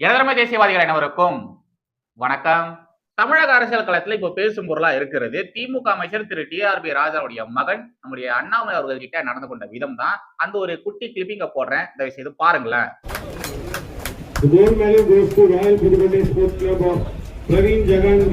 எதிர்ம தேசியவாதிகள் அனைவருக்கும் வணக்கம். தமிழக அரசியல் களத்துல இப்போ பேசும் பொருளா இருக்கிறது. திமுக அமைச்சர் திரு. டி ஆர் பி ராஜாவுடைய மகன் நம்முடைய அண்ணாமலை அவர்கள் கிட்ட நடந்து கொண்ட விதம் தான் அந்த ஒரு குட்டி கிளிப்பிங்க போடுறேன். தயவு செய்து பாருங்களேன் பிரவீன் ஜெகன்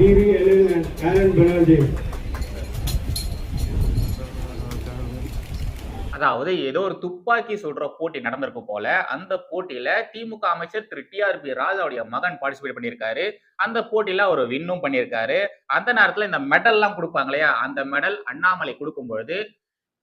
அதாவது ஏதோ ஒரு துப்பாக்கி சுடுற போட்டி நடந்திருக்கும் போல அந்த போட்டியில திமுக அமைச்சர் திரு. டி ஆர் பி ராஜாவுடைய மகன் பார்ட்டிசிபேட் பண்ணியிருக்காரு. அந்த போட்டியில அவர் வின்னும் பண்ணியிருக்காரு. அந்த நேரத்துல இந்த மெடல் எல்லாம் கொடுப்பாங்க இல்லையா? அந்த மெடல் அண்ணாமலை கொடுக்கும் பொழுது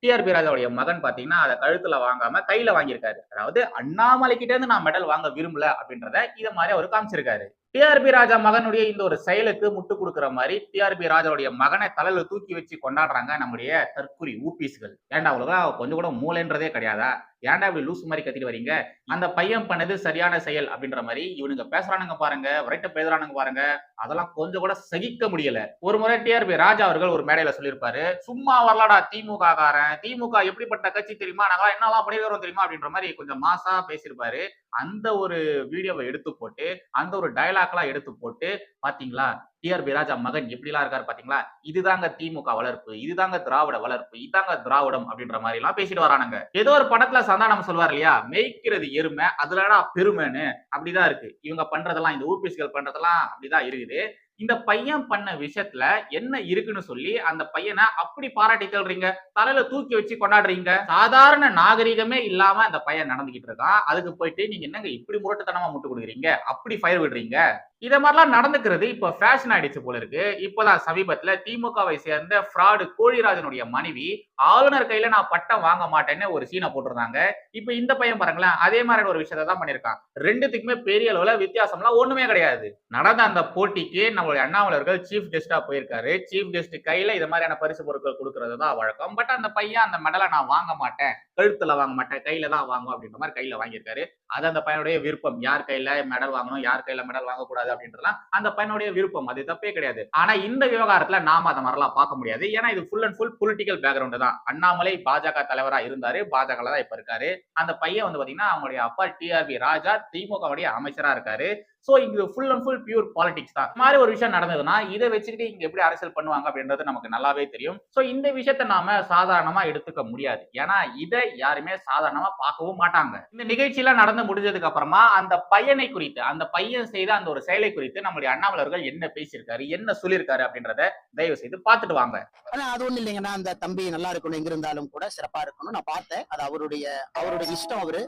டிஆர்பி ராஜாவுடைய மகன் பாத்தீங்கன்னா அதை கழுத்துல வாங்காம கையில வாங்கியிருக்காரு. அதாவது அண்ணாமலை கிட்ட இருந்து நான் மெடல் வாங்க விரும்பல அப்படின்றத இதை மாதிரி அவர் காமிச்சிருக்காரு. டிஆர்பி ராஜா மகனுடைய இந்த ஒரு செயலுக்கு முட்டு கொடுக்குற மாதிரி டிஆர்பி ராஜாவுடைய மகனை தலையில தூக்கி வச்சு கொண்டாடுறாங்க நம்முடைய தற்குறி ஊபிஸ்கள். ஏன்டா அவ்வளவுதான்? கொஞ்சம் கூட மூளைன்றதே கிடையாதா? ஏன்டா இப்படி லூஸ் மாதிரி கத்திட்டு வரீங்க? அந்த பையன் பண்ணது சரியான செயல் அப்படின்ற மாதிரி இவனுங்க பேசுறானுங்க பாருங்க விரைட்ட பேசுறானுங்க பாருங்க. அதெல்லாம் கொஞ்சம் கூட சகிக்க முடியல. ஒரு முறை டிஆர்பி ராஜா அவர்கள் ஒரு மேடையில சொல்லியிருப்பாரு சும்மா வரலாடா திமுக காரன். திமுக எப்படிப்பட்ட கட்சி தெரியுமா? நாங்களாம் என்னெல்லாம் பண்ணிருக்கிறோம் தெரியுமா? அப்படின்ற மாதிரி கொஞ்சம் மாசா பேசியிருப்பாரு. அந்த ஒரு வீடியோவை எடுத்து போட்டு அந்த ஒரு டயலாக்லாம் எடுத்து போட்டு பாத்தீங்களா? டிஆர்பி ராஜா மகன் எப்படிலாம் இருக்காரு பாத்தீங்களா? இதுதாங்க திமுக வளர்ப்பு இதுதாங்க திராவிட வளர்ப்பு இதாங்க திராவிடம் அப்படின்ற மாதிரி எல்லாம் பேசிட்டு வரானுங்க. ஏதோ ஒரு படத்துல சந்தானம் சொல்வார் இல்லையா? மேய்க்கிறது எருமை அதுலடா பெருமைன்னு அப்படிதான் இருக்கு. இவங்க பண்றதெல்லாம் இந்த ஊபிஸ்கள் பண்றதெல்லாம் அப்படிதான் இருக்குது. இந்த பையன் பண்ண விஷயத்துல என்ன இருக்குன்னு சொல்லி அந்த பையனை அப்படி பாராட்டி தள்ளுறீங்க? தலையில தூக்கி வச்சு கொண்டாடுறீங்க? சாதாரண நாகரிகமே இல்லாம அந்த பையன் நடந்துகிட்டு இருக்கான். அதுக்கு போயிட்டு நீங்க என்னங்க இப்படி முரட்டுத்தனமா முட்டு கொடுக்குறீங்க? அப்படி ஃபயர் விடுறீங்க? இதை மாதிரிலாம் நடந்துக்கிறது இப்போ ஃபேஷன் ஆயிடுச்சு போல இருக்கு. இப்போதான் சமீபத்துல திமுகவை சேர்ந்த ஃப்ராடு கோழிராஜனுடைய மனைவி ஆளுநர் கையில நான் பட்டம் வாங்க மாட்டேன்னு ஒரு சீனை போட்டிருந்தாங்க. இப்போ இந்த பையன் பாருங்களேன் அதே மாதிரி ஒரு விஷயத்தை தான் பண்ணியிருக்கான். ரெண்டுத்துக்குமே பெரிய அளவுல வித்தியாசம்லாம் ஒண்ணுமே கிடையாது. நடந்த அந்த போட்டிக்கு நம்மளுடைய அண்ணாமலர்கள் சீஃப் கெஸ்டா போயிருக்காரு. சீஃப் கெஸ்ட் கையில இது மாதிரியான பரிசு பொருட்கள் கொடுக்கறது தான் வழக்கம். பட் அந்த பையன் அந்த மெடலை நான் வாங்க மாட்டேன் கழுத்துல வாங்க மாட்டேன் கையில தான் வாங்கும் அப்படின்ற மாதிரி கையில வாங்கியிருக்காரு. அது அந்த பையனுடைய விருப்பம். யார் கையில மெடல் வாங்கணும் யார் கையில மெடல் வாங்கக்கூடாது அப்படின்றதுலாம் அந்த பையனுடைய விருப்பம். அது தப்பே கிடையாது. ஆனா இந்த விவகாரத்துல நாம அதை மாதிரிலாம் பார்க்க முடியாது. ஏன்னா இது full and full political background தான். அண்ணாமலை பாஜக தலைவரா இருந்தாரு. பாஜக தான் இப்ப இருக்காரு. அந்த பையன் வந்து பாத்தீங்கன்னா அவங்களுடைய அப்பா டிஆர்பி ராஜா திமுகவுடைய அமைச்சரா இருக்காரு. ஸோ இங்க full and full pure politics தான். மாதிரி ஒரு விஷயம் நடந்ததுன்னா இதை வச்சுக்கிட்டு இங்க எப்படி அரசியல் பண்ணுவாங்க அப்படின்றது நமக்கு நல்லாவே தெரியும். ஸோ இந்த விஷயத்த நாம சாதாரணமா எடுத்துக்க முடியாது. ஏன்னா இதை யாருமே சாதாரணமா பார்க்கவும் மாட்டாங்க. இந்த நிகழ்ச்சியெல்லாம் நடந்து முடிஞ்சதுக்கு அப்புறமா அந்த பையனை குறித்து அந்த பையன் செய்த அந்த ஒரு செயலை குறித்து நம்முடைய அண்ணாமலர்கள் என்ன பேசியிருக்காரு என்ன சொல்லியிருக்காரு அப்படின்றத தயவு செய்து பார்த்துட்டு வாங்க. ஆனா அது ஒண்ணு இல்லைங்கன்னா அந்த தம்பி நல்லா இருக்கணும் எங்க இருந்தாலும் கூட சிறப்பா இருக்கணும். நான் பார்த்தேன். அது அவருடைய அவருடைய இஷ்டம் அவரு.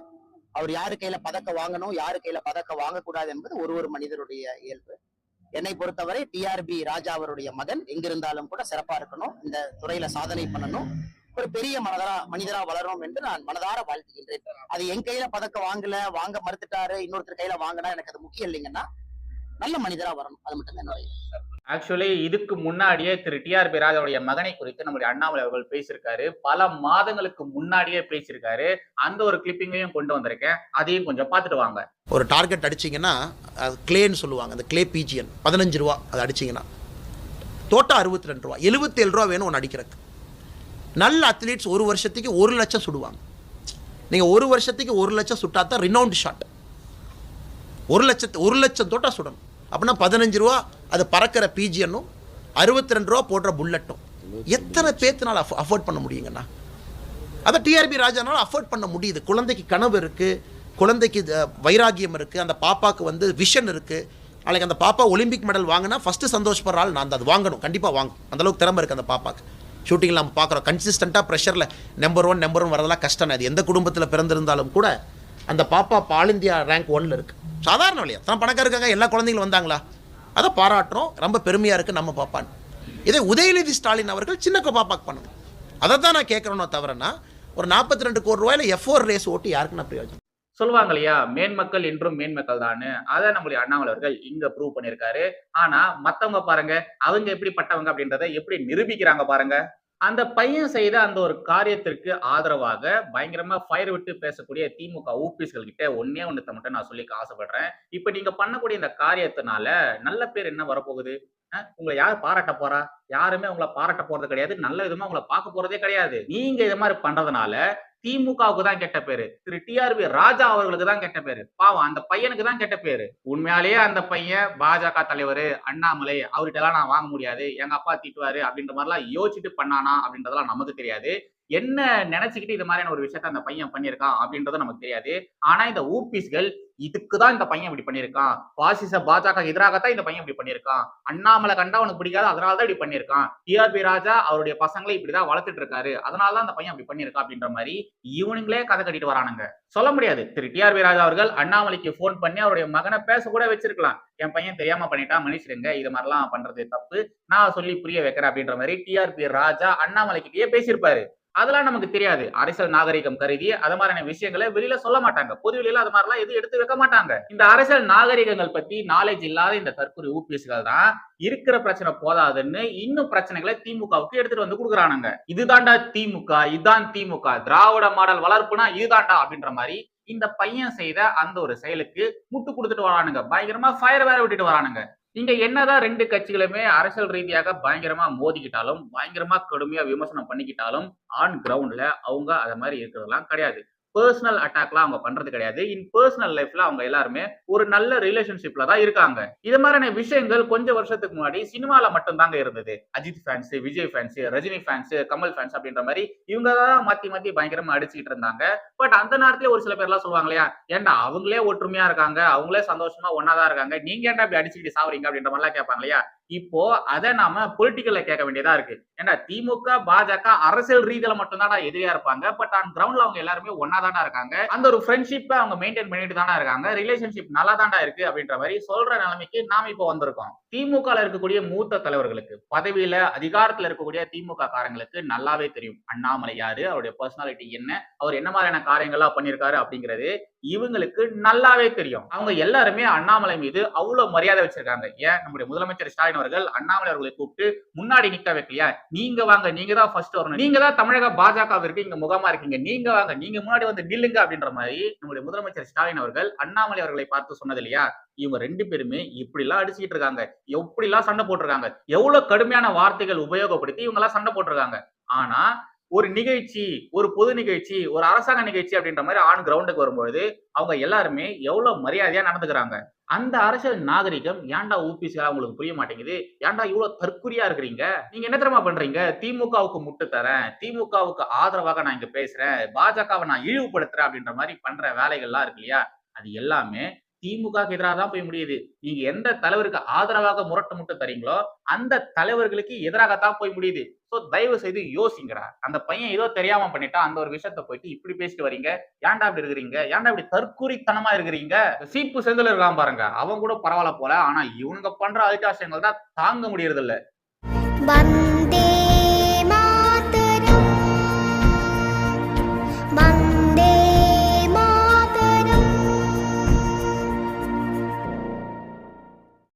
அவர் யாரு கையில பதக்க வாங்கணும் யாரு கையில பதக்க வாங்கக்கூடாது என்பது ஒரு ஒரு மனிதருடைய இயல்பு. என்னை பொறுத்தவரை டிஆர்பி ராஜா அவருடைய மகன் எங்கிருந்தாலும் கூட சிறப்பா இருக்கணும் இந்த துறையில சாதனை பண்ணணும் ஒரு பெரிய மனதரா மனிதரா வளரணும் என்று நான் மனதார வாழ்த்துகின்றேன். அது என் கையில பதக்க வாங்கல வாங்க மறுத்துட்டாரு இன்னொருத்தர் கையில வாங்கினா எனக்கு அது முக்கியம் இல்லைங்கன்னா நல்ல மனிதரா வரணும். அது மட்டும் தான் ஆக்சுவலி இதுக்கு முன்னாடியே திரு டிஆர்பி ராஜாவுடைய மகனை குறித்து நம்முடைய அண்ணாமலை அவர்கள் பேசியிருக்காரு. பல மாதங்களுக்கு முன்னாடியே பேசியிருக்காரு. அந்த ஒரு கிளிப்பிங்கையும் கொண்டு வந்திருக்கேன். அதையும் கொஞ்சம் பார்த்துட்டு வாங்க. ஒரு டார்கெட் அடிச்சிங்கன்னா அது கிளேன்னு சொல்லுவாங்க. அந்த கிளே பிஜிஎன் பதினஞ்சு ரூபா அது அடிச்சிங்கன்னா. தோட்டா அறுபத்தி ரெண்டு ரூபா. எழுபத்தேழு ரூபா வேணும் ஒன்று அடிக்கிறதுக்கு. நல்ல அத்லீட்ஸ் ஒரு வருஷத்துக்கு ஒரு லட்சம் சுடுவாங்க. நீங்கள் ஒரு வருஷத்துக்கு ஒரு லட்சம் சுட்டா தான் ரினவுண்ட் ஷாட் ஒரு லட்சத்து ஒரு லட்சம் தோட்டா சுடணும். அப்படின்னா பதினஞ்சு ரூபா அது பறக்கிற பிஜிஎன்னும் அறுபத்தி ரெண்டு ரூபா போடுற புல்லட்டும் எத்தனை பேத்துனால அஃப அஃபோர்ட் பண்ண முடியுங்கண்ணா? அதை டிஆர்பி ராஜானால அஃபோர்ட் பண்ண முடியுது. குழந்தைக்கு கனவு இருக்குது குழந்தைக்கு வைராகியம் இருக்குது அந்த பாப்பாவுக்கு வந்து விஷன் இருக்குது நாளைக்கு அந்த பாப்பா ஒலிம்பிக் மெடல் வாங்கினா ஃபஸ்ட்டு சந்தோஷப்படுற ஆள் நான் அது வாங்கணும் கண்டிப்பாக வாங்கும் அந்த அளவுக்கு திறமை இருக்குது அந்த பாப்பாக்கு. ஷூட்டிங்கில் நம்ம பார்க்குறோம் கன்சிஸ்டண்ட்டாக ப்ரெஷரில் நம்பர் ஒன் நம்பர் ஒன் வரதெல்லாம் கஷ்டம். அது எந்த குடும்பத்தில் பிறந்திருந்தாலும் கூட அந்த பாப்பா இப்போ ஆல் இந்தியா ரேங்க் ஒன்ல இருக்குது சாதாரண வழியா. தான் பணக்கார இருக்காங்க எல்லா குழந்தைங்களும் வந்தாங்களா? அதை பாராட்டுறோம். ரொம்ப பெருமையாக இருக்குது நம்ம பாப்பான்னு. இதே உதயநிதி ஸ்டாலின் அவர்கள் சின்ன பாப்பாக்கு பண்ணணும். அதை தான் நான் கேட்குறேனோ தவிரனா ஒரு நாற்பத்தி ரெண்டு கோடி ரூபாயில எஃப் ஓர் ரேஸ் ஓட்டி யாருக்கு நான் பிரயோஜனம் சொல்லுவாங்க இல்லையா? மேன்மக்கள் என்றும் மேன்மக்கள் தானு அதை நம்மளுடைய அண்ணாமலை அவர்கள் இங்க ப்ரூவ் பண்ணியிருக்காரு. ஆனா மத்தவங்க பாருங்க அவங்க எப்படிப்பட்டவங்க அப்படின்றத எப்படி நிரூபிக்கிறாங்க பாருங்க? அந்த பையன் செய்த அந்த ஒரு காரியத்திற்கு ஆதரவாக பயங்கரமா ஃபயர் விட்டு பேசக்கூடிய திமுக ஊபிஸ்கள் கிட்ட ஒன்னே ஒன்றத்தை மட்டும் நான் சொல்லிக்க ஆசைப்படுறேன். இப்ப நீங்க பண்ணக்கூடிய இந்த காரியத்தினால நல்ல பேர் என்ன வரப்போகுது? உங்களை யார் பாராட்ட போறா? யாருமே உங்களை பாராட்ட போறது கிடையாது. நல்ல விதமா உங்களை பார்க்க போறதே கிடையாது. நீங்க இது மாதிரி பண்றதுனால திமுகவுக்கு தான் கெட்ட பேரு. திரு. டிஆர்பி ராஜா அவர்களுக்கு தான் கெட்ட பேரு. பாவம் அந்த பையனுக்கு தான் கெட்ட பேரு. உண்மையாலேயே அந்த பையன் பாஜக தலைவர் அண்ணாமலை அவர்கிட்ட எல்லாம் நான் வாங்க முடியாது. எங்க அப்பா திட்டுவாரு அப்படின்ற மாதிரிலாம் யோசிச்சுட்டு பண்ணானா அப்படின்றதெல்லாம் நமக்கு தெரியாது. என்ன நினைச்சுக்கிட்டு இது மாதிரியான ஒரு விஷயத்த அந்த பையன் பண்ணியிருக்கான் அப்படின்றது நமக்கு தெரியாது. ஆனா இந்த ஊபிஸ்கள் இதுக்கு தான் இந்த பையன் இப்படி பண்ணியிருக்கான். பாசிச பாஜக எதிராகத்தான் இந்த பையன் இப்படி பண்ணியிருக்கான். அண்ணாமலை கண்டா அவனுக்கு பிடிக்காது அதனாலதான் இப்படி பண்ணியிருக்கான். டிஆர்பி ராஜா அவருடைய பசங்களை இப்படிதான் வளர்த்துட்டு இருக்காரு. அதனால தான் அந்த பையன் அப்படி பண்ணியிருக்கான் அப்படின்ற மாதிரி இவனுங்களே கதை கட்டிட்டு வரானுங்க. சொல்ல முடியாது. திரு. டிஆர்பி ராஜா அவர்கள் அண்ணாமலைக்கு ஃபோன் பண்ணி அவருடைய மகனை பேச கூட வச்சிருக்கலாம். என் பையன் தெரியாம பண்ணிட்டா மன்னிச்சிருங்க இது மாதிரிலாம் பண்றது தப்பு. நான் சொல்லி புரிய வைக்கிறேன் அப்படின்ற மாதிரி டிஆர்பி ராஜா அண்ணாமலைக்கிட்டயே பேசியிருப்பாரு. அதெல்லாம் நமக்கு தெரியாது. அரசியல் நாகரிகம் கருதி அது மாதிரியான விஷயங்களை வெளியில சொல்ல மாட்டாங்க. பொது வெளியில அது மாதிரிலாம் எதுவும் எடுத்து வைக்க மாட்டாங்க. இந்த அரசியல் நாகரிகங்கள் பத்தி நாலேஜ் இல்லாத இந்த தற்கொலை ஊபிஎஸ்கள் தான் இருக்கிற பிரச்சனை போதாதுன்னு இன்னும் பிரச்சனைகளை திமுகவுக்கு எடுத்துட்டு வந்து கொடுக்குறானுங்க. இதுதான்டா திமுக இதுதான் திமுக. திராவிட மாடல் வளர்ப்புனா இதுதான்டா அப்படின்ற மாதிரி இந்த பையன் செய்த அந்த ஒரு செயலுக்கு முட்டு கொடுத்துட்டு வரானுங்க. பயங்கரமா ஃபயர் வேற விட்டுட்டு வரானுங்க. இங்க என்னதான் ரெண்டு கட்சிகளுமே அரசியல் ரீதியாக பயங்கரமா மோதிக்கிட்டாலும் பயங்கரமா கடுமையா விமர்சனம் பண்ணிக்கிட்டாலும் ஆன் கிரவுண்ட்ல அவங்க அத மாதிரி இருக்கிறதெல்லாம் கிடையாது. பர்சனல் அட்டாக்லாம் அவங்க பண்றது கிடையாது. இன் பர்சனல் லைஃப்ல அவங்க எல்லாருமே ஒரு நல்ல ரிலேஷன்ஷிப்ல தான் இருக்காங்க. இது மாதிரியான விஷயங்கள் கொஞ்ச வருஷத்துக்கு முன்னாடி சினிமால மட்டும் தாங்க இருந்தது. Ajith fans Vijay fans Rajini fans Kamal fans அப்படின்ற மாதிரி இவங்க தான் மாத்தி மாத்தி பயங்கரமா அடிச்சுக்கிட்டு இருந்தாங்க. பட் அந்த நேரத்துல ஒரு சில பேர்லாம் சொல்லுவாங்க இல்லையா ஏன்னா அவங்களே ஒற்றுமையா இருக்காங்க அவங்களே சந்தோஷமா ஒன்னாதான் இருக்காங்க நீங்க ஏன்டா இப்படி அடிச்சுக்கிட்டு சாவறீங்க? அப்படின்ற மாதிரிலாம் கேட்பாங்க இல்லையா? இப்போ அதை நாம பொலிட்டிக்கல்ல கேட்க வேண்டியதா இருக்கு. ஏன்னா திமுக பாஜக அரசியல் ரீதியில மட்டும்தான்டா எதிரியா இருப்பாங்க. பட் ஆன் கிரவுண்ட்ல அவங்க எல்லாருமே ஒன்னாதானா இருக்காங்க. அந்த ஒரு ஃப்ரெண்ட்ஷிப்பை அவங்க மெயின்டைன் பண்ணிட்டு தானே இருக்காங்க. ரிலேஷன்ஷிப் நல்லா தாண்டா இருக்கு அப்படின்ற மாதிரி சொல்ற நிலைமைக்கு நாம இப்போ வந்திருக்கோம். திமுக இருக்கக்கூடிய மூத்த தலைவர்களுக்கு பதவியில அதிகாரத்துல இருக்கக்கூடிய திமுக காரங்களுக்கு நல்லாவே தெரியும். அண்ணாமலை யாரு? அவருடைய பர்சனாலிட்டி என்ன? அவர் என்ன மாதிரியான காரியங்கள்லாம் பண்ணியிருக்காரு அப்படிங்கிறது இவங்களுக்கு நல்லாவே தெரியும். அவங்க எல்லாருமே அண்ணாமலை மீது அவ்வளவு மரியாதை வச்சிருக்காங்க. ஏன்? நம்முடைய முதலமைச்சர் ஸ்டாலின் அவர்கள் அண்ணாமலை அவர்களை கூப்பிட்டு முன்னாடி நிக்க வைக்கலையா? நீங்க வாங்க நீங்க தான் ஃபர்ஸ்ட் வரணும். நீங்க தான் தமிழக பாஜகவிற்கு இங்க முகமா இருக்கீங்க. நீங்க வாங்க நீங்க முன்னாடி வந்து நில்லுங்க அப்படின்ற மாதிரி நம்முடைய முதலமைச்சர் ஸ்டாலின் அவர்கள் அண்ணாமலை அவர்களை பார்த்து சொன்னது இல்லையா? இவங்க ரெண்டு பேருமே இப்படி எல்லாம் அடிச்சுக்கிட்டு இருக்காங்க. எப்படி எல்லாம் சண்டை போட்டிருக்காங்க? எவ்வளவு கடுமையான வார்த்தைகள் உபயோகப்படுத்தி இவங்க எல்லாம் சண்டை போட்டிருக்காங்க. ஆனா ஒரு நிகழ்ச்சி ஒரு பொது நிகழ்ச்சி ஒரு அரசாங்க நிகழ்ச்சி அப்படின்ற மாதிரி ஆண் கிரவுண்டுக்கு வரும்பொழுது அவங்க எல்லாருமே எவ்வளவு மரியாதையா நடந்துக்கிறாங்க? அந்த அரசியல் நாகரிகம் ஏன்டா ஊபிசியா உங்களுக்கு புரிய மாட்டேங்குது? ஏன்டா இவ்வளவு தற்குறியா இருக்கிறீங்க? நீங்க என்ன தெரியுமா பண்றீங்க? திமுகவுக்கு முட்டு தரேன் திமுகவுக்கு ஆதரவாக நான் இங்க பேசுறேன் பாஜகவை நான் இழிவுபடுத்துறேன் அப்படின்ற மாதிரி பண்ற வேலைகள்லாம் இருக்கு இல்லையா? அது எல்லாமே திமுக எதிராக தான் போய் முடியுது. நீங்க எந்த தலைவருக்கு ஆதரவாக முரட்டு முட்டு தரீங்களோ அந்த தலைவர்களுக்கு எதிராகத்தான் போய் முடியுது. ஸோ தயவு செய்து யோசிங்கடா. அந்த பையன் ஏதோ தெரியாம பண்ணிட்டா அந்த ஒரு விஷயத்த போயிட்டு இப்படி பேசிட்டு வரீங்க. ஏன்டா இப்படி இருக்கிறீங்க? ஏன்டா இப்படி தற்கூரித்தனமா இருக்கிறீங்க? சீப்பு செந்தில் இருக்கான் பாருங்க. அவன் கூட பரவாயில்ல போல. ஆனா இவனுங்க பண்ற அதிகாசங்கள் தான் தாங்க முடியறது இல்ல